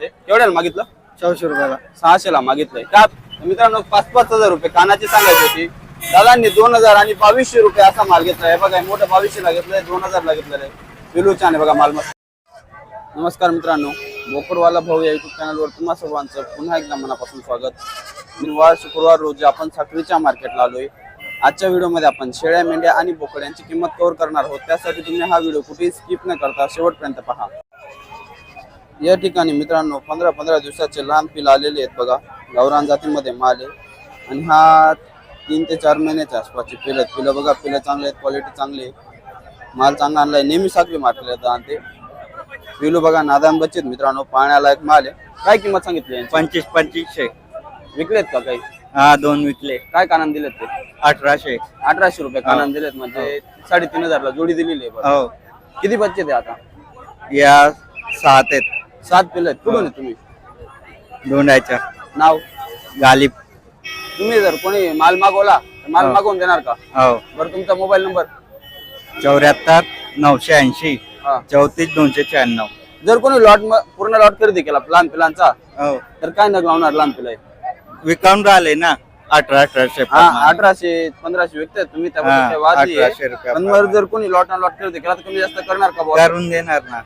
ते. केवढ्याला मागितलं? चारशे रुपयाला. सहाशेला मागितलंय. का? मित्रांनो पाच पाच हजार रुपये कानाची सांगायची होती. दादांनी दोन हजार आणि बावीसशे रुपये असा माल घेतलाय. बघा मोठं बावीसशेला घेतलंय दोन हजारला घेतलेलं आहे छान आहे बघा माल मस्त. नमस्कार मित्रांनो बोकडवाला भाऊ या युट्यूब चॅनलवर तुम्हा सर्वांचं पुन्हा एकदा मनापासून स्वागत. मी वार शुक्रवार रोजी आपण साखरीच्या मार्केटला आलोय. आजच्या व्हिडिओमध्ये आपण शेळ्या मेंढ्या आणि बोकड यांची किंमत कव्हर करणार आहोत. त्यासाठी तुम्ही हा व्हिडिओ कुठेही स्किप न करता शेवटपर्यंत पहा. या ठिकाणी मित्रांनो पंधरा पंधरा दिवसाचे लहान पिलं आलेले आहेत बघा. गावरान जातीमध्ये माल आहे. आणि हा तीन ते चार महिन्याच्या आसपासचे पिलं आहेत. पिलं बघा पिलं चांगले आहेत क्वालिटी चांगली आहे. माल चांगला आणलाय नेहमी साखळी मारलेले आहेत आणि ते. पिलू बघा नादाम बच्चित मित्रांनो पाण्याला एक माल आहे. काय किंमत सांगितली? पंचवीस पंचवीसशे. विकलेत का काही? हा दोन विकले. काय कानान दिलेत ते? अठराशे. अठराशे रुपये कानान दिलेत म्हणजे साडेतीन हजारला जोडी दिलेली आहे. हो. किती बच्चे ते आता? या सात आहेत सात पिलं आहेत कुठून आहे तुम्ही? दोंडाच्या नाव? गालिब. तुम्ही जर कोणी माल मागवला तर माल हो. मागवून देणार का? हो. बरं तुमचा मोबाईल नंबर? चौऱ्याहत्तर नऊशे ऐंशी. हा. चौतीस दोनशे शहाण्णव. जर कोणी लॉट पूर्ण लॉट खरेदी केला लहान पिलांचा हो. तर काय नग लावणार लहान पिलं? विकाऊन राहिले ना अठरा अठराशे हा अठराशे पंधराशे विकताय तुम्ही त्याबद्दल हा, काही वाद नाहीये. अठराशे रुपये पण मग जर कोणी लॉट लॉट खरेदी केला तर कमी जास्त करणार का बुवा? करून देणार ना.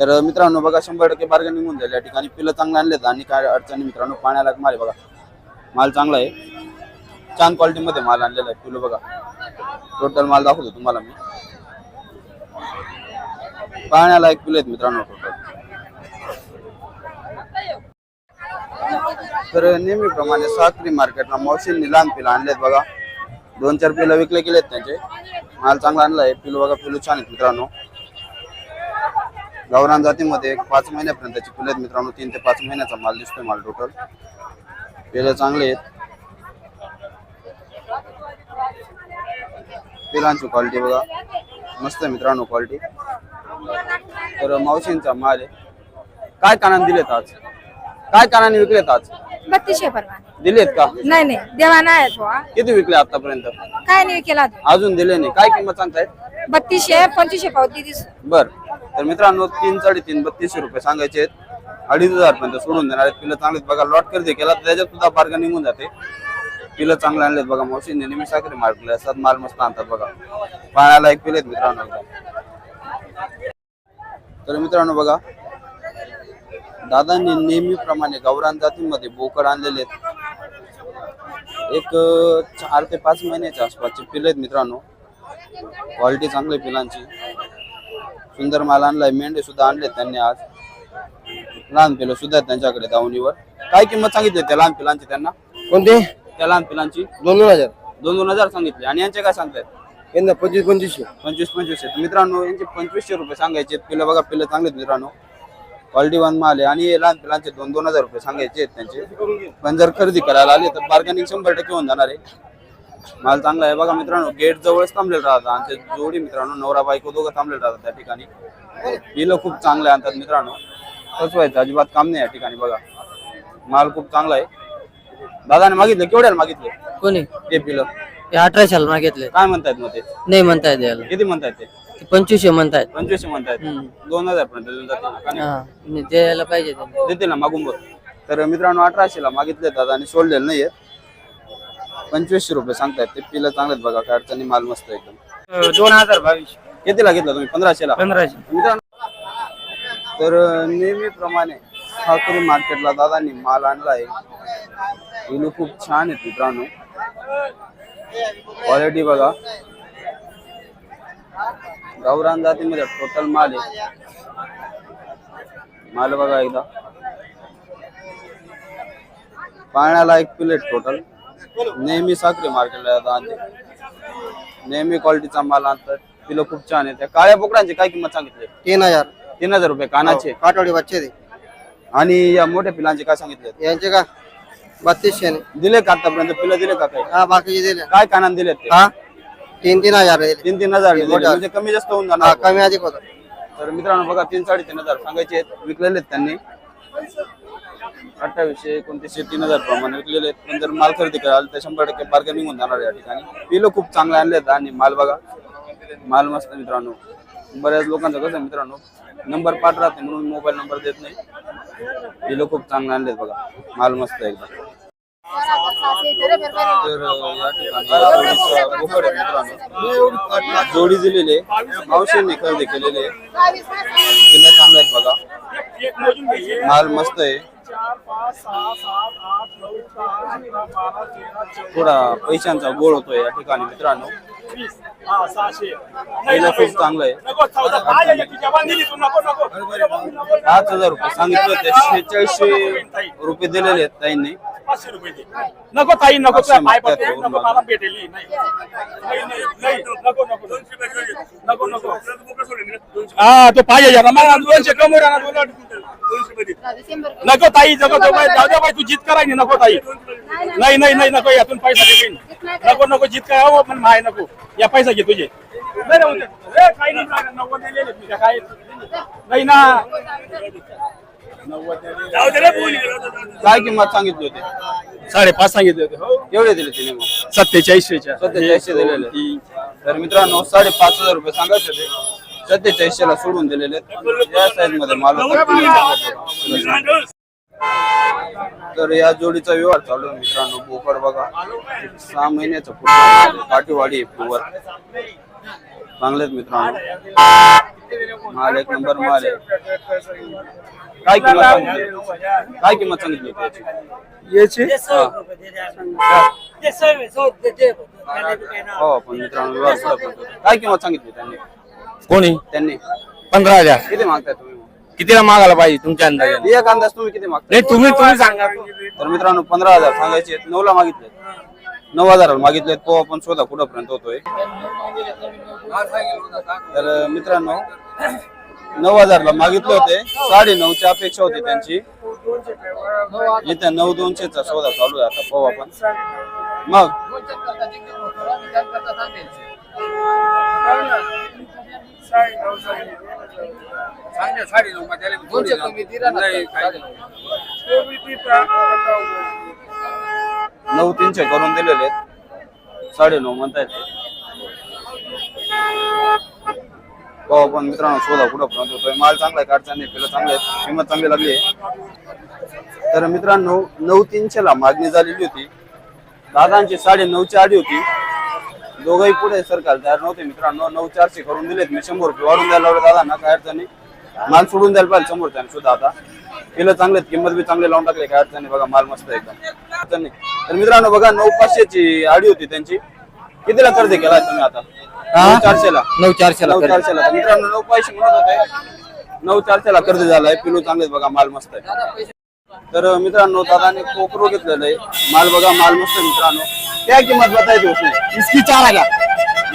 तर मित्रांनो बघा शंभर टक्के बार्गेनिंग होऊन जाईल. या ठिकाणी पिलं चांगलं आणलेत आणि काय अडचणी मित्रांनो पाण्याला माल आहे बघा. माल चांगला आहे. छान क्वालिटीमध्ये माल आणलेला आहे पिलं बघा. टोटल माल दाखवतो तुम्हाला मी. पाण्याला एक पिलं आहेत मित्रांनो टोटल तर नेहमीप्रमाणे साखरी मार्केटला मावशींनी लहान पिलं आणलेत बघा. दोन चार पिलं विकले गेलेत त्यांचे. माल चांगला आणलाय पिलू बघा पिलू छान आहेत मित्रांनो. गावरान जातीमध्ये एक पाच महिन्यापर्यंतची पिलं आहेत मित्रांनो. तीन ते पाच महिन्याचा माल दिसतोय माल टोटल पिलं चांगले आहेत. पिलांची क्वालिटी बघा. मस्त आहे मित्रांनो क्वालिटी तर मावशींचा माल आहे. काय कानाने दिलेत आज? काय कानाने विकलेत आज? बत्तीसशे परवाने. दिलेत का? नाही नाही. देवा नाही आहेत बुवा. किती विकले आतापर्यंत? काय नाही केला अजून. अजून दिले नाही. काय किंमत सांगतायत? बत्तीसशे पंचवीसशे पावती दिस बर. तर मित्रांनो तीन साडेतीन बत्तीसशे रुपये सांगायचे आहेत. अडीच हजार पर्यंत सोडून देणार आहेत. पिलं चांगलेत बघा लॉट खरेदी केला तर त्याच्यात सुद्धा बार्गन निघून जाते. पिलं चांगले आणलेत बघा मावशींनी नेहमी साखरी मारले असतात माल मस्त आणतात बघा. पाण्याला एक पिलेत मित्रांनो तर मित्रांनो बघा दादांनी नेहमीप्रमाणे गावरान जातीमध्ये बोकड आणलेले आहेत. एक चार ते पाच महिन्याच्या आसपासचे पिलं आहेत मित्रांनो. क्वालिटी चांगली पिलांची. सुंदर माल आणलाय मेंढे सुद्धा आणले त्यांनी आज. लहान पिलं सुद्धा आहेत त्यांच्याकडे दावणीवर. काय किंमत सांगितली त्या लहान पिलांची त्यांना? कोणते? त्या लहान पिलांची. दोन दोन हजार. दोन दोन हजार सांगितले. आणि यांचे काय सांगतायत? यंदा पंचवीस पंचवीसशे. पंचवीस पंचवीस आहेत. मित्रांनो यांचे पंचवीसशे रुपये सांगायचे पिलं बघा पिलं चांगले आहेत मित्रांनो. क्वालिटी वन माल आहे. आणि हे लहान पिलांचे दोन दोन हजार रुपये सांगायचे आहेत त्यांचे. पण जर खरेदी करायला आले तर बार्गेनिंग शंभर टक्के होऊन जाणार आहे. माल चांगला आहे. बघा मित्रांनो गेट जवळच थांबलेले राहतात आणि जोडी मित्रांनो नवरा बायको दोघं थांबलेले राहतात त्या ठिकाणी. पिलं खूप चांगले आणतात मित्रांनो. फसवायचं अजिबात काम नाही या ठिकाणी बघा. माल खूप चांगला आहे. दादाने मागितलं केवढ्याला मागितले? कोणी? ते पिलं. ते अठराशेला मागितले. काय म्हणतायत मग ते? नाही म्हणतायत याला. किती म्हणतायत ते? ते पंचवीसशे म्हणतायत. पंचवीसशे म्हणतायत. दोन हजार पर्यंत देऊन जातील ना? का नाही? हा नाही, द्यायला पाहिजे. देतील ना मागून बघ. तर मित्रांनो अठराशेला मागितले दादा आणि सोडलेलं नाहीये. पंचवीसशे रुपये सांगतायत. ते पिलं चांगलेत बघा काय अडचणी माल मस्त आहे एकदम. दोन हजार बावीस. कितीला घेतला तुम्ही? पंधराशेला? पंधराशे. मित्रांनो तर अं, नेहमीप्रमाणे साखरी मार्केटला दादांनी माल आणलाय. पिलू खूप छान आहेत मित्रांनो. क्वालिटी बघा. गावरान जातीमध्ये टोटल माल आहे. माल बघा एकदा. पाण्याला एक प्लेट टोटल नेहमी साखरी मार्केटला आणते नेहमी क्वालिटीचा माल आणतात. पिलं खूप छान आहे त्या काळ्या बोकडांची काय किंमत सांगितली? तीन हजार. तीन हजार रुपये कानाचे. काठवडी बच्चे ते. आणि या मोठ्या पिलांचे काय सांगितले? यांचे का? बत्तीसशे दिले का आतापर्यंत? पिलं दिले का काही? हा बाकीचे दिले. काय कानान दिले हा? तीन तीन हजार दिले. तीन तीन हजार दिले. म्हणजे कमी जास्त होऊन हा जाणार कमी अधिक होता तर मित्रांनो बघा तीन साडेतीन हजार सांगायचे आहेत. विकलेले आहेत त्यांनी. अठ्ठावीसशे एकोणतीसशे तीन हजार प्रमाणे विकलेले आहेत. पण जर माल खरेदी कराल तर शंभर टक्के बार्गेनिंग होऊन जाणार या ठिकाणी. पिलो खूप चांगले आणले आहेत आणि माल बघा माल मस्त मित्रांनो. बऱ्याच लोकांचं कसं मित्रांनो नंबर पाठ राहते म्हणून मोबाईल नंबर देत नाही. पिलो खूप चांगले आणलेत बघा माल मस्त आहे एकदम. तर या ठिकाणी बोकड आहे मित्रांनो. जोडी दिलेली आहे. मावशींनी खरेदी केलेली आहे. चांगले आहेत बघा. माल मस्त आहे. थोडा पैशांचा गोळ होतोय या ठिकाणी मित्रांनो. पहिलं खूप चांगलं आहे. पाच हजार रुपये सांगितले होते. शेहेचाळीसशे रुपये दिलेले आहेत ताईंनी. नको ताई नको. पाचशे तुला पाय मागतायत पडते. वरून नको मला. मला भेटेल. नाही नाही, नाही, नाही, नको नको. नको नको. हा तो पाहिजे जरा. मला दोनशे कमी राहणार. नको ताई नको तो बाई जाऊ दे बाई तू जित करायची नको ताई. नाही नाही नाही नको यातून पैसा घेईन. नको नको जित काय हो पण माय नको. या पैसा घे तुझे. नाही ना. काय किंमत सांगितली होती? साडेपाच सांगितले होते हो. एवढे दिले तिने मग. सत्तेचाळीसशेच्या. सत्तेचाळीसशे दिलेले. तर मित्रांनो साडेपाच हजार रुपये सांगायचे होते. सत्तेचाळीसशे ला सोडून दिलेले आहेत. या साईजमध्ये माल होता. तर या जोडीचा व्यवहार चालू आहे मित्रांनो. बोकड बघा. सहा महिन्याचा पुढे पाठीवाडी आहे प्युअर चांगलेच मित्रांनो. माल एक नंबर माल आहे. काय किंमत सांगितली? काय किंमत सांगितली होती याची? हा. पण मित्रांनो व्यवहार. काय किंमत सांगितली त्यांनी? कोणी? त्यांनी. पंधरा हजार. किती मागताय तुम्ही कितीला मागायला पाहिजे तुमच्या अंदाजाने? एक अंदाज तुम्ही किती मागताय? नाही तुम्ही तुम्ही सांगा. तर मित्रांनो पंधरा हजार सांगायचे आहेत. नऊला मागितले नऊ हजाराला मागितले तो आपण शोधा कुठपर्यंत होतोय. तर अं, मित्रांनो नऊ हजारला मागितले होते. साडे नऊची अपेक्षा होती त्यांची. इथे नऊ दोनशेचा शोधा चालू आहे आता. पाहू आपण. मग नऊ तीनशे करून दिलेले आहेत साडे नऊ म्हणतायत हो पण मित्रांनो शोधा कुठं पर्यंत होतोय माल चांगला आहे काढचा नाही पिलं चांगले आहेत किंमत चांगली लागली आहे तर मित्रांनो नऊ तीनशे ला मागणी झालेली होती दादांची साडे नऊची आडी होती दोघंही पुढे सरकार तयार नव्हते मित्रांनो नऊ चारशे करून दिलेत मी शंभर रुपये वाढून द्यायला लावले दादांना काय अडचण नाही माल सोडून द्यायला पाहिजे समोर त्याने सुद्धा आता. पिलं चांगले किंमत बी चांगली लावून टाकले काय अडचण नाही बघा माल मस्त आहे एकदम. अडचण तर मित्रांनो बघा नऊ पाचशेची आडी होती त्यांची. कितीला कर्ज केला तुम्ही आता? नऊ चारशेला. नऊ चारशेला नऊ. चारशेला. मित्रांनो नऊ पैसे म्हणत होते. नऊ चारशेला कर्ज झालाय पिलू चांगले बघा माल मस्त आहे. तर मित्रांनो दादाने कोकरो घेतलेलं आहे. माल बघा माल मस्त आहे मित्रांनो. क्या किंमत बताई थी उसने इसकी चार हजार.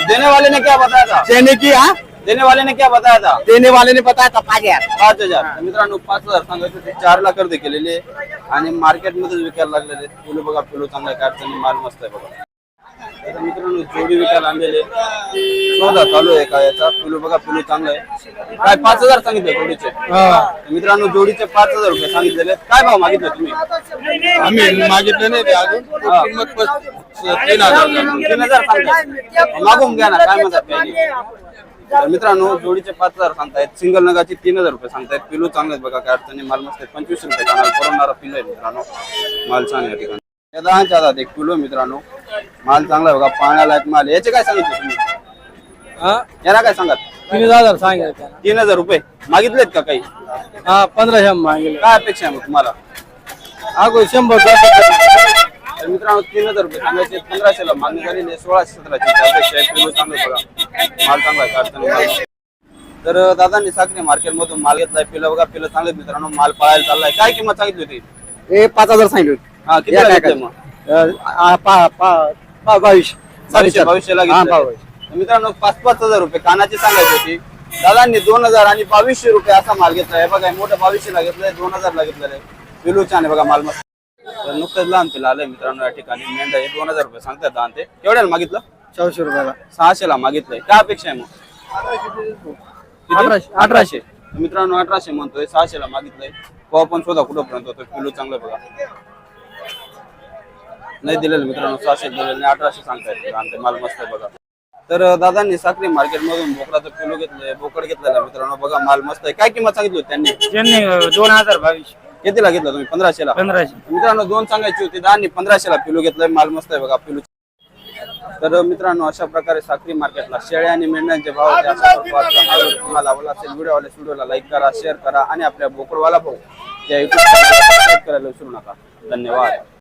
देने वाले ने क्या बताया था? देने की हाँ? देने वाले ने क्या बताया था? देने वाले ने बताया था पाँच हजार. पाच हजार. तर मित्रांनो पाच हजार सांगायचे ते चार ला कर्ज केलेले. आणि मार्केटमध्येच विकायला लागलेले. पिलू बघा पिलू चांगला आहे काढताना माल मस्त आहे बघा. तर मित्रांनो जोडी विकायला आणलेले. शोधा चालू आहे का याचा? पिलू बघा पिलू चांगला आहे. काय पाच हजार सांगितले जोडीचे? तर मित्रांनो जोडीचे पाच हजार रुपये सांगितलेले. आहेत. काय भाव मागितले तुम्ही? आम्ही मागितले नाही ते अजून. हा. किंमत पस- तीन हजार. तीन हजार सांगताय मागून घ्या ना काय म्हणतात काही तर मित्रांनो जोडीचे पाच हजार सांगतायत. सिंगल नगाची तीन हजार रुपये सांगतायत. पिलू चांगले बघा काय अडचणी माल मस्त आहे. पंचवीस रुपये कानाला परवडणारा पिलू आहे मित्रांनो. माल छान आहे या ठिकाणी. या दहाच्या हातात एक किलो मित्रांनो. माल चांगला आहे बघा पाण्यालायक माल आहे. याचे काय सांगितले तुम्ही? याला काय सांगत तीन हजार सांगितलं तीन हजार रुपये. मागितलेत का काही? हा पंधराशे मागितले. काय अपेक्षा आहे मग तुम्हाला? अगो शंभर तर मित्रांनो तीन हजार रुपये सांगायचे. पंधराशेला मागणी झालेली सोळाशे सतराशे अपेक्षा आहे. पिलू चांगलं बघा. माल चांगला आहे अडचणी माल नाही. तर दादांनी साखरे मार्केट मधून माल घेतलाय पिलं बघा पिलं चांगले मित्रांनो माल पळायला चाललाय. काय किंमत सांगितली होती? हे पाच हजार सांगितले हा किती या काय घेतलंय मग? अं, आ, पा- पा- पा- बावीस. हा. तर मित्रांनो पाच पाच हजार रुपये कानाची सांगायची होती. दादांनी दोन हजार आणि बावीसशे रुपये असा माल घेतलाय बघा हे मोठं बावीसशे ला घेतलंय दोन हजार ला घेतलेलं आहे पिलू छान आहे बघा माल मस्त. तर नुकतंच लहान पिलं आलंय मित्रांनो या ठिकाणी. मेंढा हे दोन हजार रुपये सांगतात दान ते. केवढ्याला मागितलं? चौशे रुपयाला. सहाशे ला मागितलंय. काय अपेक्षा आहे मग? किती? अठराशे. अठराशे तर मित्रांनो अठराशे म्हणतोय सहाशे ला मागितलंय. तो आपण शोधा कुठं पर्यंत होतो किलो चांगलं बघा. नाही दिलेलं मित्रांनो सहाशे दिलेलं नाही अठराशे सांगतायत. आणि ते माल मस्त आहे बघा. तर दादांनी साखरी मार्केट मधून बोकडाचं किलो घेतलंय बोकड घेतलेला मित्रांनो. बघा माल मस्त आहे. काय किंमत सांगितली होती त्यांनी? त्यांनी दोन हजार बावीस. कितीला घेतला तुम्ही? पंधराशेला पंधराशे. मित्रांनो दोन सांगायची होती. दहा आणि पंधराशेला पिलू घेतलंय माल मस्त आहे बघा पिलू तर मित्रांनो अशा प्रकारे साखरी मार्केटला शेळ्या आणि मेंढ्यांचे भाव होते. अशा प्रकारचा हा व्हिडिओ तुम्हाला आवडला असेल व्हिडिओ आवडल्यास व्हिडिओला लाईक करा शेअर करा आणि आपल्या बोकडवाला भाऊ या युट्यूब करायला विसरू नका धन्यवाद